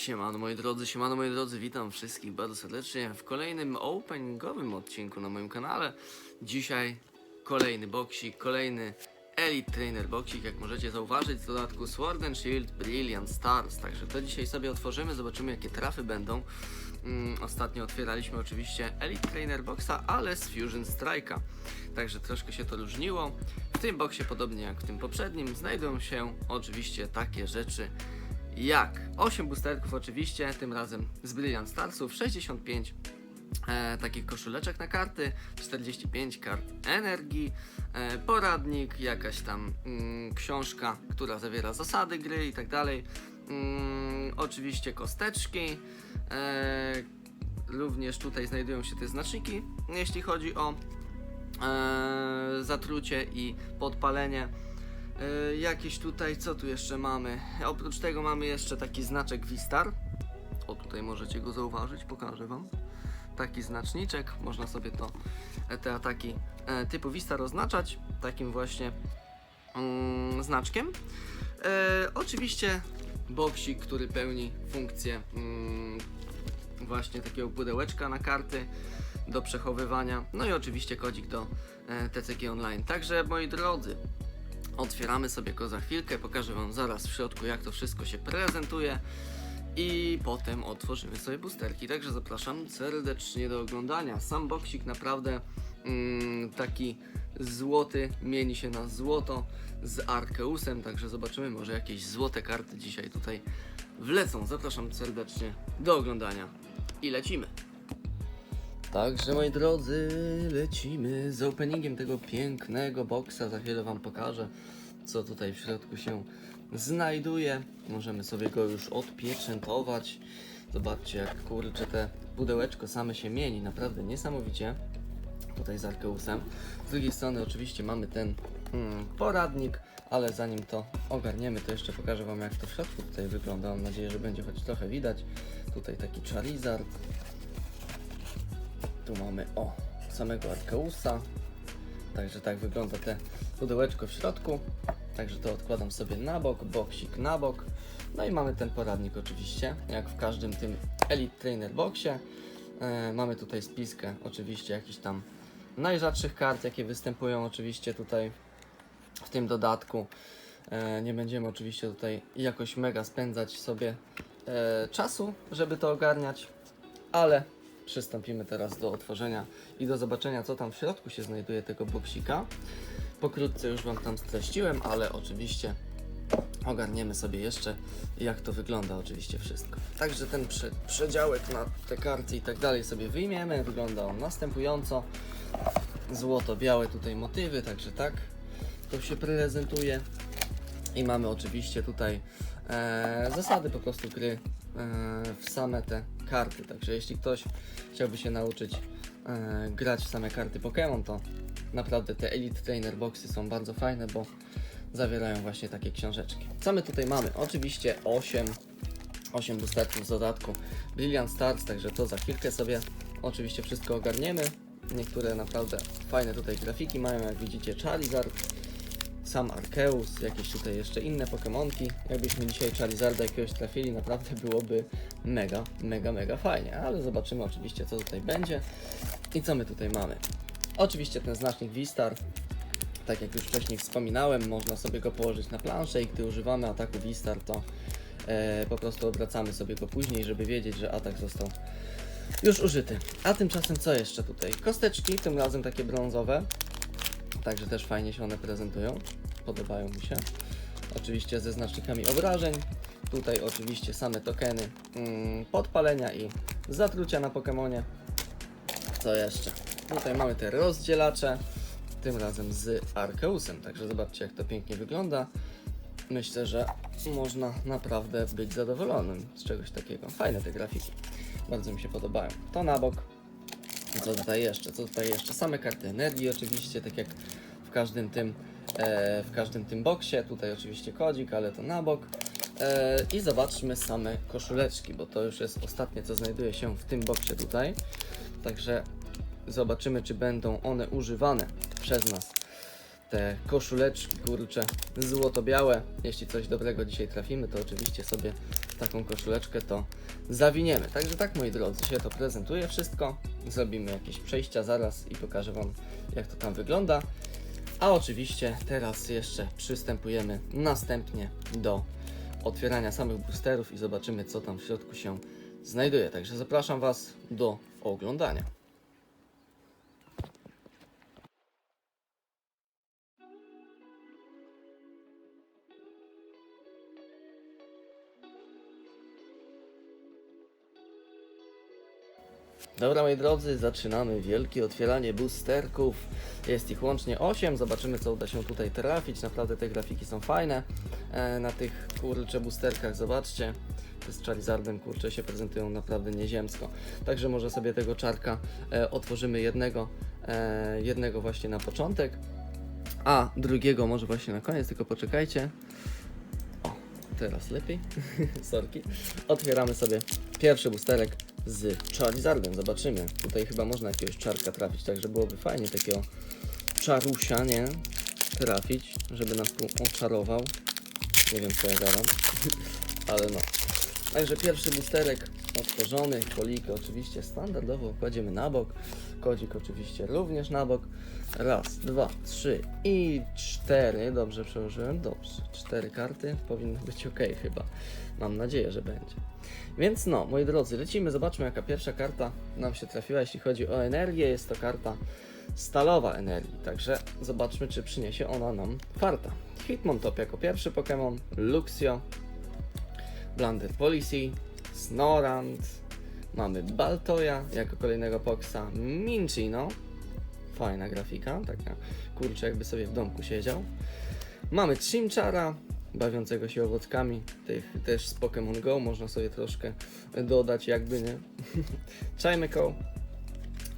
Siemano moi drodzy, siemano moi drodzy, witam wszystkich bardzo serdecznie w kolejnym openingowym odcinku na moim kanale. Dzisiaj kolejny boksik, kolejny Elite Trainer boksik, jak możecie zauważyć w dodatku Sword and Shield Brilliant Stars. Także to dzisiaj sobie otworzymy, zobaczymy jakie trafy będą. Mm, ostatnio otwieraliśmy oczywiście Elite Trainer Boxa, ale z Fusion Strike'a. Także troszkę się to różniło. W tym boksie, podobnie jak w tym poprzednim, znajdują się oczywiście takie rzeczy jak 8 boosterków oczywiście, tym razem z Brilliant Starsów, 65 e, takich koszuleczek na karty, 45 kart energii, e, poradnik, jakaś tam mm, książka, która zawiera zasady gry i tak dalej. Mm, oczywiście kosteczki. E, również tutaj znajdują się te znaczniki, jeśli chodzi o e, zatrucie i podpalenie. E, jakieś tutaj, co tu jeszcze mamy? Oprócz tego mamy jeszcze taki znaczek Wistar. O, tutaj możecie go zauważyć, pokażę Wam. Taki znaczniczek, można sobie to, e, te ataki e, typu Wistar oznaczać takim właśnie mm, znaczkiem. E, oczywiście boksik, który pełni funkcję mm, właśnie takiego pudełeczka na karty do przechowywania. No i oczywiście kodzik do e, TCG Online. Także moi drodzy, Otwieramy sobie go za chwilkę, pokażę Wam zaraz w środku jak to wszystko się prezentuje i potem otworzymy sobie boosterki, także zapraszam serdecznie do oglądania. Sam boksik naprawdę mm, taki złoty, mieni się na złoto z Arkeusem, także zobaczymy może jakieś złote karty dzisiaj tutaj wlecą. Zapraszam serdecznie do oglądania i lecimy. Także moi drodzy, lecimy z openingiem tego pięknego boksa. Za chwilę Wam pokażę, co tutaj w środku się znajduje. Możemy sobie go już odpieczętować. Zobaczcie, jak kurczę te pudełeczko same się mieni. Naprawdę niesamowicie. Tutaj z Arkeusem. Z drugiej strony oczywiście mamy ten mm, poradnik, ale zanim to ogarniemy, to jeszcze pokażę Wam, jak to w środku tutaj wygląda. Mam nadzieję, że będzie choć trochę widać. Tutaj taki Charizard. Tu mamy o samego Arkeusa. Także tak wygląda te pudełeczko w środku. Także to odkładam sobie na bok, boksik na bok. No i mamy ten poradnik oczywiście, jak w każdym tym Elite Trainer Boxie. E, mamy tutaj spiskę oczywiście jakichś tam najrzadszych kart, jakie występują oczywiście tutaj w tym dodatku. E, nie będziemy oczywiście tutaj jakoś mega spędzać sobie e, czasu, żeby to ogarniać, ale przystąpimy teraz do otworzenia i do zobaczenia, co tam w środku się znajduje tego boksika. Pokrótce już Wam tam streściłem, ale oczywiście ogarniemy sobie jeszcze, jak to wygląda oczywiście wszystko. Także ten prze przedziałek na te karty i tak dalej sobie wyjmiemy. Wygląda on następująco. Złoto-białe tutaj motywy, także tak to się prezentuje. I mamy oczywiście tutaj e, zasady po prostu gry w same te karty. Także jeśli ktoś chciałby się nauczyć e, grać w same karty Pokémon, to naprawdę te Elite Trainer Boxy są bardzo fajne, bo zawierają właśnie takie książeczki. Co my tutaj mamy? Oczywiście 8, 8 boosterków z dodatku Brilliant Stars, także to za chwilkę sobie oczywiście wszystko ogarniemy. Niektóre naprawdę fajne tutaj grafiki mają, jak widzicie Charizard, sam Arceus, jakieś tutaj jeszcze inne Pokemonki. Jakbyśmy dzisiaj Charizarda jakiegoś trafili, naprawdę byłoby mega, mega, mega fajnie. Ale zobaczymy oczywiście, co tutaj będzie i co my tutaj mamy. Oczywiście ten znacznik Vistar, tak jak już wcześniej wspominałem, można sobie go położyć na planszę i gdy używamy ataku Vistar, to e, po prostu obracamy sobie go później, żeby wiedzieć, że atak został już użyty. A tymczasem co jeszcze tutaj? Kosteczki, tym razem takie brązowe. Także też fajnie się one prezentują. Podobają mi się. Oczywiście ze znacznikami obrażeń. Tutaj oczywiście same tokeny mm, podpalenia i zatrucia na Pokemonie. Co jeszcze? Tutaj mamy te rozdzielacze. Tym razem z Arceusem. Także zobaczcie jak to pięknie wygląda. Myślę, że można naprawdę być zadowolonym z czegoś takiego. Fajne te grafiki. Bardzo mi się podobają. To na bok. Co tutaj jeszcze? Co tutaj jeszcze? Same karty energii oczywiście, tak jak w każdym tym, e, w każdym tym boksie. Tutaj oczywiście kodzik, ale to na bok. E, I zobaczmy same koszuleczki, bo to już jest ostatnie, co znajduje się w tym boksie tutaj. Także zobaczymy, czy będą one używane przez nas. Te koszuleczki, kurcze, złoto-białe. Jeśli coś dobrego dzisiaj trafimy, to oczywiście sobie taką koszuleczkę to zawiniemy. Także tak moi drodzy, się to prezentuje wszystko. Zrobimy jakieś przejścia zaraz i pokażę Wam jak to tam wygląda. A oczywiście teraz jeszcze przystępujemy następnie do otwierania samych boosterów i zobaczymy co tam w środku się znajduje. Także zapraszam Was do oglądania. Dobra moi drodzy, zaczynamy wielkie otwieranie boosterków. Jest ich łącznie 8. Zobaczymy co uda się tutaj trafić. Naprawdę te grafiki są fajne. E, na tych kurcze boosterkach zobaczcie. Te z Charizardem kurcze się prezentują naprawdę nieziemsko. Także może sobie tego czarka e, otworzymy jednego, e, jednego właśnie na początek, a drugiego może właśnie na koniec, tylko poczekajcie. Teraz lepiej. Sorki. Otwieramy sobie pierwszy boosterek z Charizardem. Zobaczymy. Tutaj chyba można jakiegoś czarka trafić, także byłoby fajnie takiego czarusia, nie? Trafić, żeby nas tu oczarował. Nie wiem co ja gadam, ale no. Także pierwszy boosterek otworzony, koliki oczywiście standardowo kładziemy na bok, kodzik oczywiście również na bok. Raz, dwa, trzy i cztery. Dobrze przełożyłem? Dobrze. Cztery karty powinny być ok chyba. Mam nadzieję, że będzie. Więc no, moi drodzy, lecimy, zobaczmy jaka pierwsza karta nam się trafiła, jeśli chodzi o energię. Jest to karta stalowa energii, także zobaczmy, czy przyniesie ona nam farta. Hitmontop jako pierwszy Pokémon, Luxio, Blunder Policy, Snorant, mamy Baltoja jako kolejnego Poxa, Minchino, fajna grafika, taka kurczę jakby sobie w domku siedział. Mamy Chimchara, bawiącego się owockami, tych też z Pokémon Go, można sobie troszkę dodać jakby, nie? Chimeco,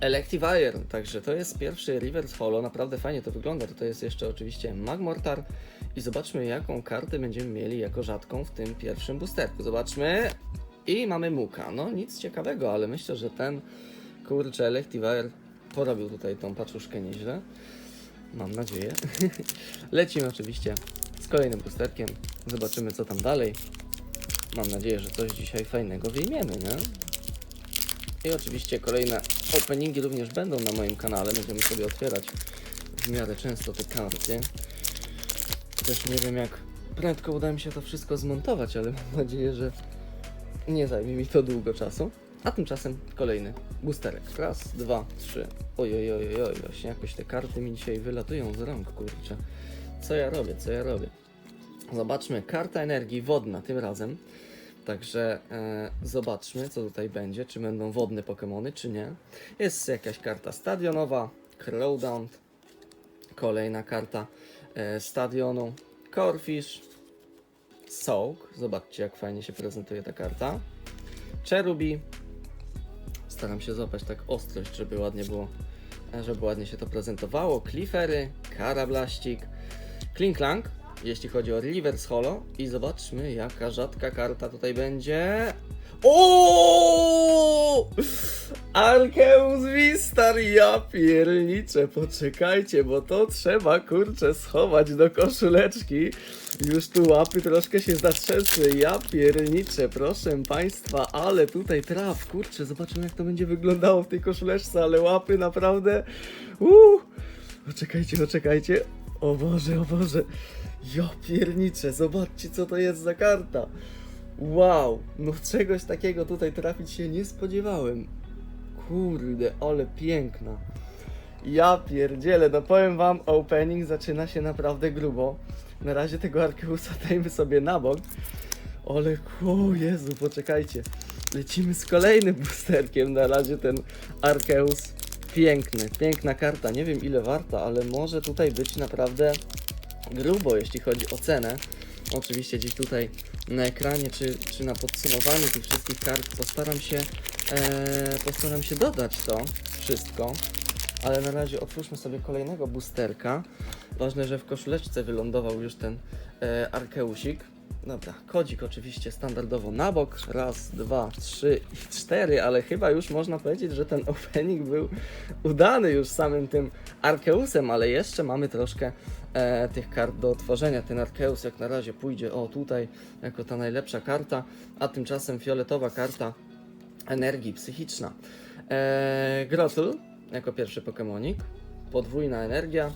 Electivire, także to jest pierwszy Reverse Holo, naprawdę fajnie to wygląda. Tutaj jest jeszcze oczywiście Magmortar i zobaczmy jaką kartę będziemy mieli jako rzadką w tym pierwszym boosterku. Zobaczmy i mamy Muka. No nic ciekawego, ale myślę, że ten kurczę Electivire porobił tutaj tą paczuszkę nieźle. Mam nadzieję. Lecimy oczywiście z kolejnym boosterkiem. Zobaczymy co tam dalej. Mam nadzieję, że coś dzisiaj fajnego wyjmiemy, nie? I oczywiście kolejne openingi również będą na moim kanale. Będziemy sobie otwierać w miarę często te karty. Też nie wiem jak prędko uda mi się to wszystko zmontować, ale mam nadzieję, że nie zajmie mi to długo czasu. A tymczasem kolejny boosterek. Raz, dwa, trzy. Oj, oj, oj, oj, oj, właśnie jakoś te karty mi dzisiaj wylatują z rąk, kurczę. Co ja robię, co ja robię? Zobaczmy, karta energii wodna tym razem. Także e, zobaczmy, co tutaj będzie. Czy będą wodne Pokémony, czy nie. Jest jakaś karta stadionowa, Crowdown, kolejna karta e, stadionu, Corfish, Soak. Zobaczcie, jak fajnie się prezentuje ta karta. Cherubi. Staram się złapać tak ostrość, żeby ładnie było, żeby ładnie się to prezentowało. Cliffery, Karablaścik, Klinklang, jeśli chodzi o Reverse Holo. I zobaczmy, jaka rzadka karta tutaj będzie. O! Arceus Vistar, ja pierniczę, poczekajcie, bo to trzeba kurczę schować do koszuleczki. Już tu łapy troszkę się zatrzęsły, ja pierniczę, proszę Państwa, ale tutaj traf, kurczę, zobaczymy jak to będzie wyglądało w tej koszuleczce, ale łapy naprawdę, uuu, poczekajcie, poczekajcie, o Boże, o Boże, ja pierniczę, zobaczcie co to jest za karta. Wow, no czegoś takiego tutaj trafić się nie spodziewałem. Kurde, ale piękna. Ja pierdzielę, no powiem wam, opening zaczyna się naprawdę grubo. Na razie tego Arkeusa dajmy sobie na bok. Ale o Jezu, poczekajcie. Lecimy z kolejnym boosterkiem. Na razie ten Arceus piękny, piękna karta. Nie wiem ile warta, ale może tutaj być naprawdę grubo, jeśli chodzi o cenę. Oczywiście gdzieś tutaj na ekranie, czy, czy na podsumowaniu tych wszystkich kart postaram się, e, postaram się dodać to wszystko. Ale na razie otwórzmy sobie kolejnego boosterka. Ważne, że w koszuleczce wylądował już ten e, Arkeusik. Dobra, kodzik oczywiście standardowo na bok. Raz, dwa, trzy i cztery, ale chyba już można powiedzieć, że ten opening był udany już samym tym Arkeusem, ale jeszcze mamy troszkę e, tych kart do otworzenia. Ten Arceus jak na razie pójdzie, o tutaj, jako ta najlepsza karta, a tymczasem fioletowa karta energii psychiczna. E, Grotl jako pierwszy Pokemonik, podwójna energia,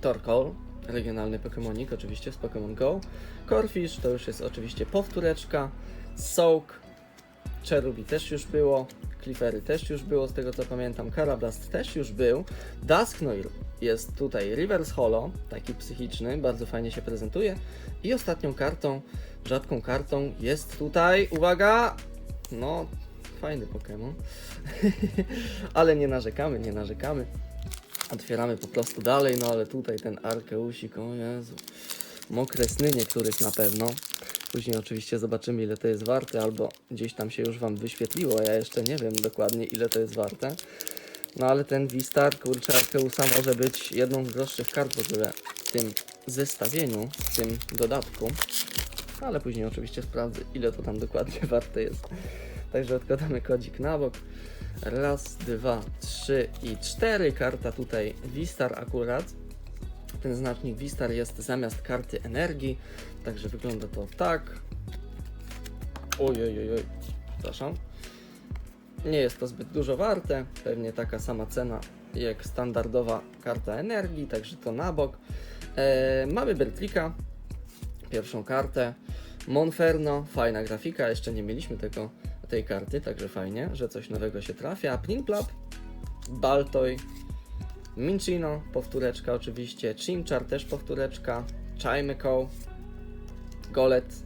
Torkoal, regionalny Pokemonik oczywiście z Pokémon Go, Corfish to już jest oczywiście powtóreczka, Soak, Cherubi też już było, Cliffery też już było z tego co pamiętam, Carablast też już był, Dusknoir jest tutaj Reverse Holo, taki psychiczny, bardzo fajnie się prezentuje. I ostatnią kartą, rzadką kartą jest tutaj, uwaga, no fajny Pokémon, ale nie narzekamy, nie narzekamy. Otwieramy po prostu dalej, no ale tutaj ten Arkeusik, o Jezu, mokre sny niektórych na pewno. Później oczywiście zobaczymy ile to jest warte, albo gdzieś tam się już Wam wyświetliło, ja jeszcze nie wiem dokładnie ile to jest warte. No ale ten Vistar, kurczę, Arkeusa może być jedną z droższych kart w ogóle w tym zestawieniu, w tym dodatku. Ale później oczywiście sprawdzę ile to tam dokładnie warte jest. Także odkładamy kodzik na bok. Raz, dwa, trzy i cztery. Karta tutaj Wistar akurat. Ten znacznik Wistar jest zamiast karty energii. Także wygląda to tak. Ojej, ojej, przepraszam. Nie jest to zbyt dużo warte. Pewnie taka sama cena jak standardowa karta energii, także to na bok. E, mamy Bertlika, pierwszą kartę. Monferno, fajna grafika, jeszcze nie mieliśmy tego, tej karty, także fajnie, że coś nowego się trafia. Plinplap, Baltoy, Minchino, powtóreczka oczywiście, Chimchar też powtóreczka, Chimeco, Golet,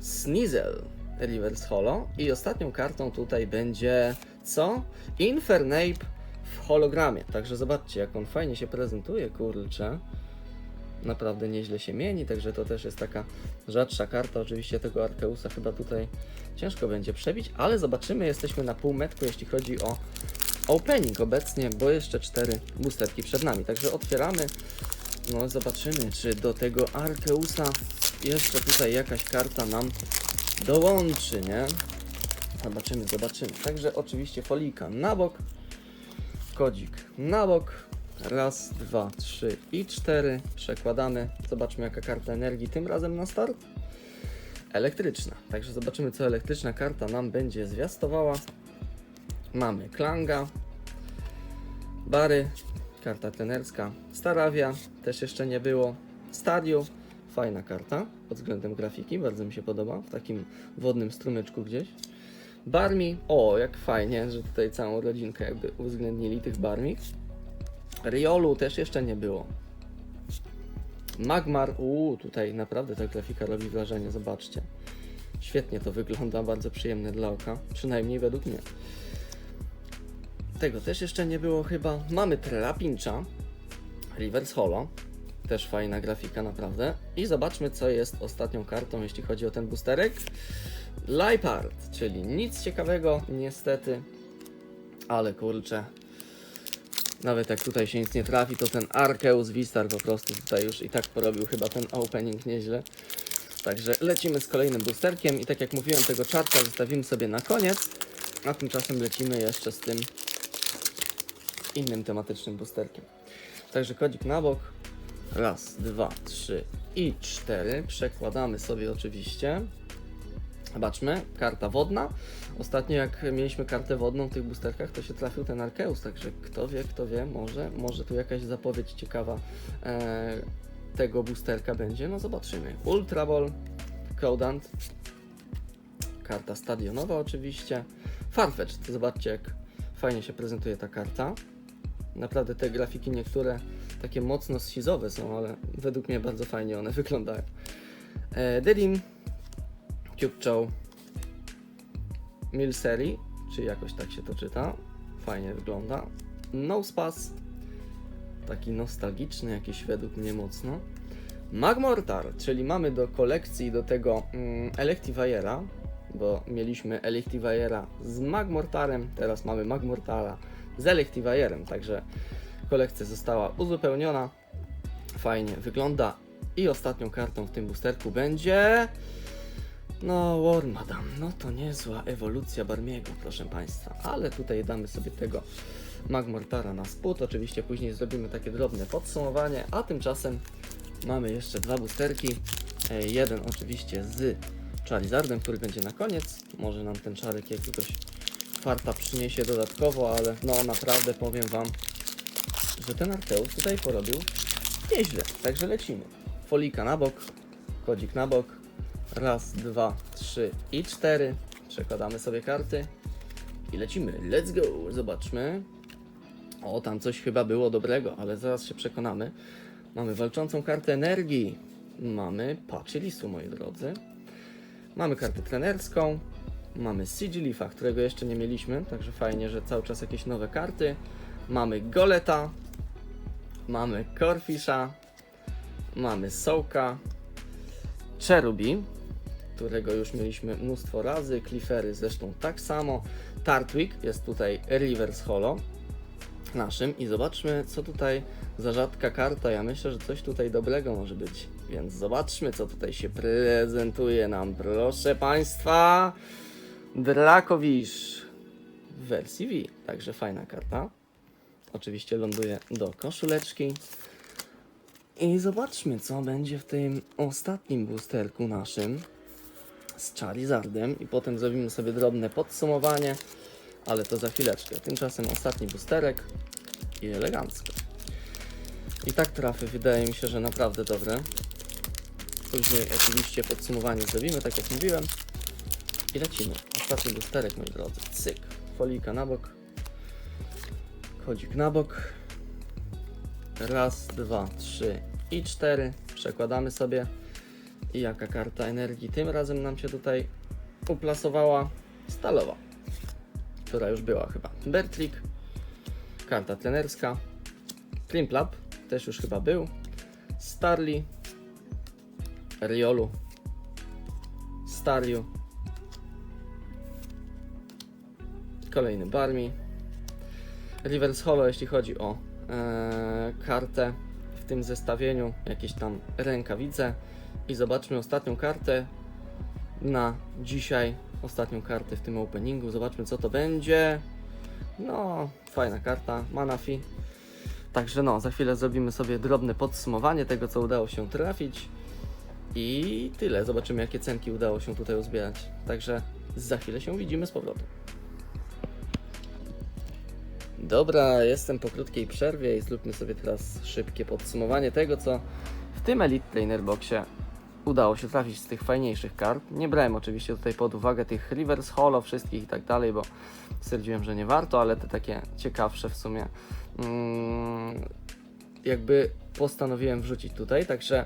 Sneasel, Reverse Holo i ostatnią kartą tutaj będzie co? Infernape w hologramie, także zobaczcie jak on fajnie się prezentuje, kurczę naprawdę nieźle się mieni, także to też jest taka rzadsza karta. Oczywiście tego Arkeusa chyba tutaj ciężko będzie przebić, ale zobaczymy, jesteśmy na półmetku, jeśli chodzi o opening obecnie, bo jeszcze cztery boosterki przed nami. Także otwieramy, no zobaczymy, czy do tego Arkeusa jeszcze tutaj jakaś karta nam dołączy, nie? Zobaczymy, zobaczymy. Także oczywiście folika na bok, kodzik na bok, Raz, dwa, trzy i cztery. Przekładamy. Zobaczmy jaka karta energii tym razem na start. Elektryczna. Także zobaczymy co elektryczna karta nam będzie zwiastowała. Mamy Klanga, Bary, karta trenerska, Staravia, też jeszcze nie było, Stadio, fajna karta pod względem grafiki, bardzo mi się podoba, w takim wodnym strumyczku gdzieś. Barmi, o jak fajnie, że tutaj całą rodzinkę jakby uwzględnili tych Barmi. Riolu też jeszcze nie było. Magmar, uuu, tutaj naprawdę ta grafika robi wrażenie, zobaczcie. Świetnie to wygląda, bardzo przyjemne dla oka, przynajmniej według mnie. Tego też jeszcze nie było chyba. Mamy Trelapincha, Reverse Holo, też fajna grafika naprawdę. I zobaczmy co jest ostatnią kartą, jeśli chodzi o ten boosterek. Lipard, czyli nic ciekawego niestety, ale kurczę, nawet jak tutaj się nic nie trafi, to ten Arceus Vistar po prostu tutaj już i tak porobił chyba ten opening nieźle. Także lecimy z kolejnym boosterkiem i tak jak mówiłem, tego czarka zostawimy sobie na koniec, a tymczasem lecimy jeszcze z tym innym tematycznym boosterkiem. Także kodzik na bok. Raz, dwa, trzy i cztery. Przekładamy sobie oczywiście. Zobaczmy, karta wodna. Ostatnio jak mieliśmy kartę wodną w tych boosterkach, to się trafił ten Arceus, także kto wie, kto wie, może, może tu jakaś zapowiedź ciekawa e, tego boosterka będzie, no zobaczymy. Ultra Ball, Codant, karta stadionowa oczywiście, Farfetch, zobaczcie jak fajnie się prezentuje ta karta. Naprawdę te grafiki niektóre takie mocno schizowe są, ale według mnie bardzo fajnie one wyglądają. E, Dedim, Cube Chow, Milseri, czy jakoś tak się to czyta. Fajnie wygląda. No Spas, taki nostalgiczny jakiś według mnie mocno. Magmortar, czyli mamy do kolekcji do tego mm, bo mieliśmy Electiviera z Magmortarem, teraz mamy Magmortara z Electivierem, także kolekcja została uzupełniona. Fajnie wygląda. I ostatnią kartą w tym boosterku będzie... No, War Madam, no to niezła ewolucja Barmiego, proszę Państwa. Ale tutaj damy sobie tego Magmortara na spód. Oczywiście później zrobimy takie drobne podsumowanie, a tymczasem mamy jeszcze dwa boosterki. E, Jeden oczywiście z Charizardem, który będzie na koniec. Może nam ten czarek jakiegoś farta przyniesie dodatkowo, ale no naprawdę powiem Wam, że ten Arceus tutaj porobił nieźle. Także lecimy. Folika na bok, kodzik na bok. Raz, dwa, trzy i cztery. Przekładamy sobie karty i lecimy. Let's go! Zobaczmy. O, tam coś chyba było dobrego, ale zaraz się przekonamy. Mamy walczącą kartę energii. Mamy Pachelisu, moi drodzy. Mamy kartę trenerską. Mamy Sigilifa, którego jeszcze nie mieliśmy, także fajnie, że cały czas jakieś nowe karty. Mamy Goleta. Mamy Corfisha. Mamy Sołka. Cherubi, którego już mieliśmy mnóstwo razy. Cliffery zresztą tak samo. Tartwig jest tutaj reverse holo naszym i zobaczmy co tutaj za rzadka karta. Ja myślę, że coś tutaj dobrego może być. Więc zobaczmy co tutaj się prezentuje nam. Proszę Państwa, Drakowisz w wersji V. Także fajna karta. Oczywiście ląduje do koszuleczki. I zobaczmy, co będzie w tym ostatnim boosterku naszym z Charizardem i potem zrobimy sobie drobne podsumowanie, ale to za chwileczkę. Tymczasem ostatni boosterek i elegancko. I tak trafy wydaje mi się, że naprawdę dobre. Później oczywiście podsumowanie zrobimy, tak jak mówiłem. I lecimy. Ostatni boosterek, moi drodzy. Cyk. Folika na bok. Kodzik na bok. Raz, dwa, trzy i cztery. Przekładamy sobie. I jaka karta energii tym razem nam się tutaj uplasowała? Stalowa, która już była chyba. Bertlik, karta trenerska. Krimplap też już chyba był. Starly, Riolu, Stariu, kolejny Barmi. Reverse Holo, jeśli chodzi o e, kartę tym zestawieniu, jakieś tam rękawice. I zobaczmy ostatnią kartę na dzisiaj. Ostatnią kartę w tym openingu. Zobaczmy co to będzie. No, fajna karta. Manafi. Także no, za chwilę zrobimy sobie drobne podsumowanie tego, co udało się trafić. I tyle. Zobaczymy, jakie cenki udało się tutaj uzbierać. Także za chwilę się widzimy z powrotem. Dobra, jestem po krótkiej przerwie i zróbmy sobie teraz szybkie podsumowanie tego, co w tym Elite Trainer Boxie udało się trafić z tych fajniejszych kart. Nie brałem oczywiście tutaj pod uwagę tych Reverse Holo, wszystkich i tak dalej, bo stwierdziłem, że nie warto, ale te takie ciekawsze w sumie mm, jakby postanowiłem wrzucić tutaj, także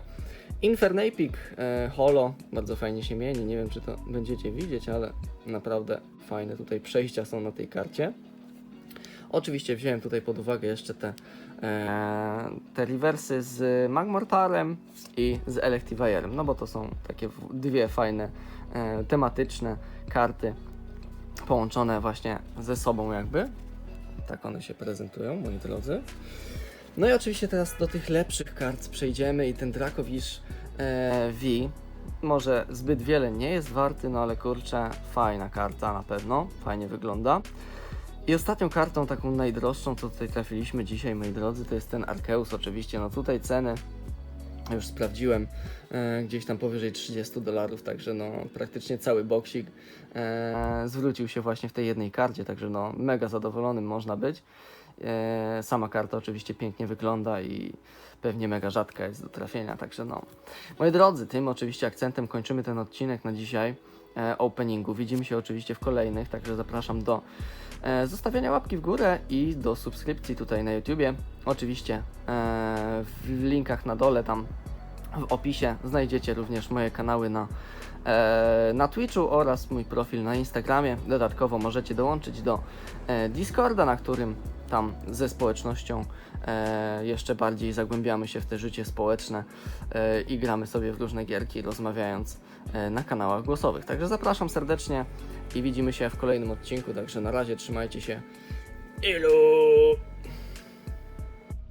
Infernapic e, Holo bardzo fajnie się mieni, nie wiem czy to będziecie widzieć, ale naprawdę fajne tutaj przejścia są na tej karcie. Oczywiście wziąłem tutaj pod uwagę jeszcze te, e, te rewersy z Magmortarem i z Electivirem, no bo to są takie dwie fajne e, tematyczne karty połączone właśnie ze sobą jakby. Tak one się prezentują, moi drodzy. No i oczywiście teraz do tych lepszych kart przejdziemy i ten Dracowish e, V może zbyt wiele nie jest warty, no ale kurczę, fajna karta na pewno, fajnie wygląda. I ostatnią kartą, taką najdroższą, co tutaj trafiliśmy dzisiaj, moi drodzy, to jest ten Arceus oczywiście. No tutaj ceny już sprawdziłem e, gdzieś tam powyżej 30 dolarów, także no praktycznie cały boksik e, zwrócił się właśnie w tej jednej karcie, także no mega zadowolonym można być. E, sama karta oczywiście pięknie wygląda i pewnie mega rzadka jest do trafienia, także no. Moi drodzy, tym oczywiście akcentem kończymy ten odcinek na dzisiaj openingu. Widzimy się oczywiście w kolejnych, także zapraszam do e, zostawiania łapki w górę i do subskrypcji tutaj na YouTubie. Oczywiście e, w linkach na dole tam w opisie znajdziecie również moje kanały na, e, na Twitchu oraz mój profil na Instagramie. Dodatkowo możecie dołączyć do e, Discorda, na którym tam ze społecznością e, jeszcze bardziej zagłębiamy się w te życie społeczne e, i gramy sobie w różne gierki, rozmawiając e, na kanałach głosowych. Także zapraszam serdecznie i widzimy się w kolejnym odcinku. Także na razie trzymajcie się. Ilu!